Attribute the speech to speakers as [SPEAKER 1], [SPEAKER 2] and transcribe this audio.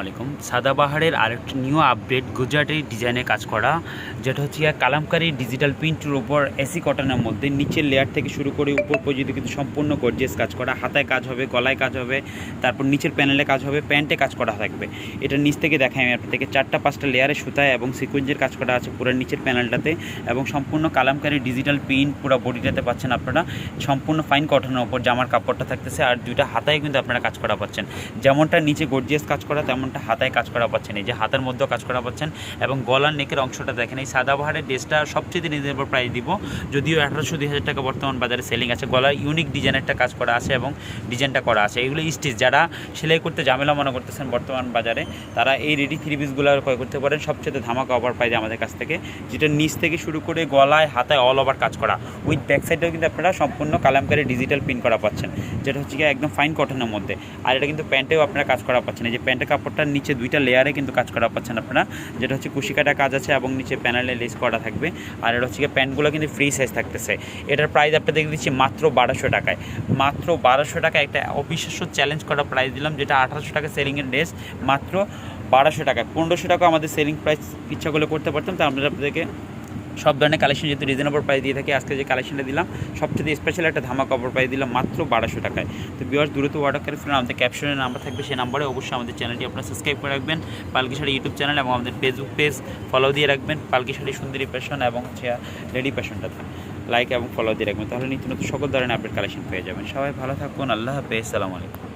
[SPEAKER 1] আলাইকুম। সাদাবাহারের আরেকটি new update গুজরাটের ডিজাইনে কাজ করা, যেটা হচ্ছে কালামকারি ডিজিটাল প্রিন্টের উপর এসি কটনের মধ্যে নিচের লেয়ার থেকে শুরু করে উপর পর্যন্ত কিন্তু সম্পূর্ণ গর্জেস কাজ করা। হাতায় কাজ হবে, গলায় কাজ হবে, তারপর নিচের প্যানেলে কাজ হবে প্যান্টে কাজ করা থাকবে। এটা নিচ থেকে দেখাই আমি থেকে চারটা পাঁচটা লেয়ারে সুতায় এবং সিকুয়েন্সের কাজ করা আছে পুরো নিচের প্যানেলটাতে এবং সম্পূর্ণ কালামকারি ডিজিটাল প্রিন্ট পুরো বডিটাতে পাচ্ছেন আপনারা। সম্পূর্ণ ফাইন কটনের উপর জামার কাপড়টা থাকতেছে আর দুইটা হাতায় কিন্তু আপনারা কাজ করা পাচ্ছেন। যেমনটা নিচে গর্জিয়াস কাজ করা তেমনটা হাতায় কাজ করা পাচ্ছেন, এই যে হাতের মধ্যেও কাজ করা পাচ্ছেন এবং গলার নেকের অংশটা দেখেন, এই সাদা সাদাবাহারের ড্রেসটা সবচেয়ে রিজনেবল প্রাইস দিব, যদিও আঠারোশো দুই হাজার টাকা বর্তমান বাজারে সেলিং আছে গলার ইউনিক ডিজাইনেরটা কাজ করা আছে এবং ডিজাইনটা করা আছে। এগুলো স্টিচ যারা সেলাই করতে ঝামেলা মনে করতেছেন বর্তমান বাজারে, তারা এই রেডি থ্রি পিসগুলো ক্রয় করতে পারেন, সবচেয়ে ধামাকা অফার পাই আমাদের কাছ থেকে, যেটা নিচ থেকে শুরু করে গলায়, হাতায় অল ওভার কাজ করা। উইথ ব্যাক সাইডেও কিন্তু আপনারা সম্পূর্ণ কালামকারি ডিজিটাল প্রিন্ট করা পাচ্ছেন, যেটা হচ্ছে গিয়ে একদম ফাইন কটনের মধ্যে। আর এটা কিন্তু প্যান্টেও আপনারা কাজ করা পাচ্ছেন, এই যে প্যান্টের কাপড়টার নিচে দুইটা লেয়ারে কিন্তু কাজ করা পাচ্ছেন আপনারা। যেটা হচ্ছে কুশিকাটা কাজ আছে এবং নিচে প্যানেলে লেস করা থাকবে। আর এটা হচ্ছে প্যান্টগুলো কিন্তু ফ্রি সাইজ থাকতেছে। এটার প্রাইস দেখে দিচ্ছি মাত্র বারোশো টাকায়। মাত্র বারোশো টাকা একটা অবিশ্বাস্য চ্যালেঞ্জ করা প্রাইস দিলাম, যেটা আঠারোশো টাকা সেলিংয়ের ড্রেস মাত্র বারোশো টাকায়। পনেরোশো টাকা আমাদের সেলিং প্রাইস ইচ্ছা করতে পারতাম, তা আমরা আপনাদেরকে সব ধরনের কালেকশন যেহেতু রিজনেবল প্রাইস দিয়ে থাকি, আজকে যে কালেকশনটা দিলাম, সবচেয়ে স্পেশাল একটা ধামা কাপড় প্রাইস দিলাম মাত্র বারোশো টাকায়। তো বিয়ার্স দ্রুত অর্ডার করে ফেলেন। আমাদের ক্যাপশনের নাম্বার থাকবে, সেই নাম্বারে অবশ্যই আমাদের চ্যানেলটি আপনারা সাবস্ক্রাইব করে রাখবেন। পালকি শাড়ি ইউটিউব চ্যানেল এবং আমাদের ফেসবুক পেজ ফলো দিয়ে রাখবেন। পালকি শাড়ি সুন্দরী প্যাশন এবং লেডি প্যাশনটাতে লাইক এবং ফলো দিয়ে রাখবেন। তাহলে নিত্য নতুন সকল ধরনের আপডেট কালেকশন পেয়ে যাবেন। সবাই ভালো থাকুন। আল্লাহ হাফেজ। সালামু আলাইকুম।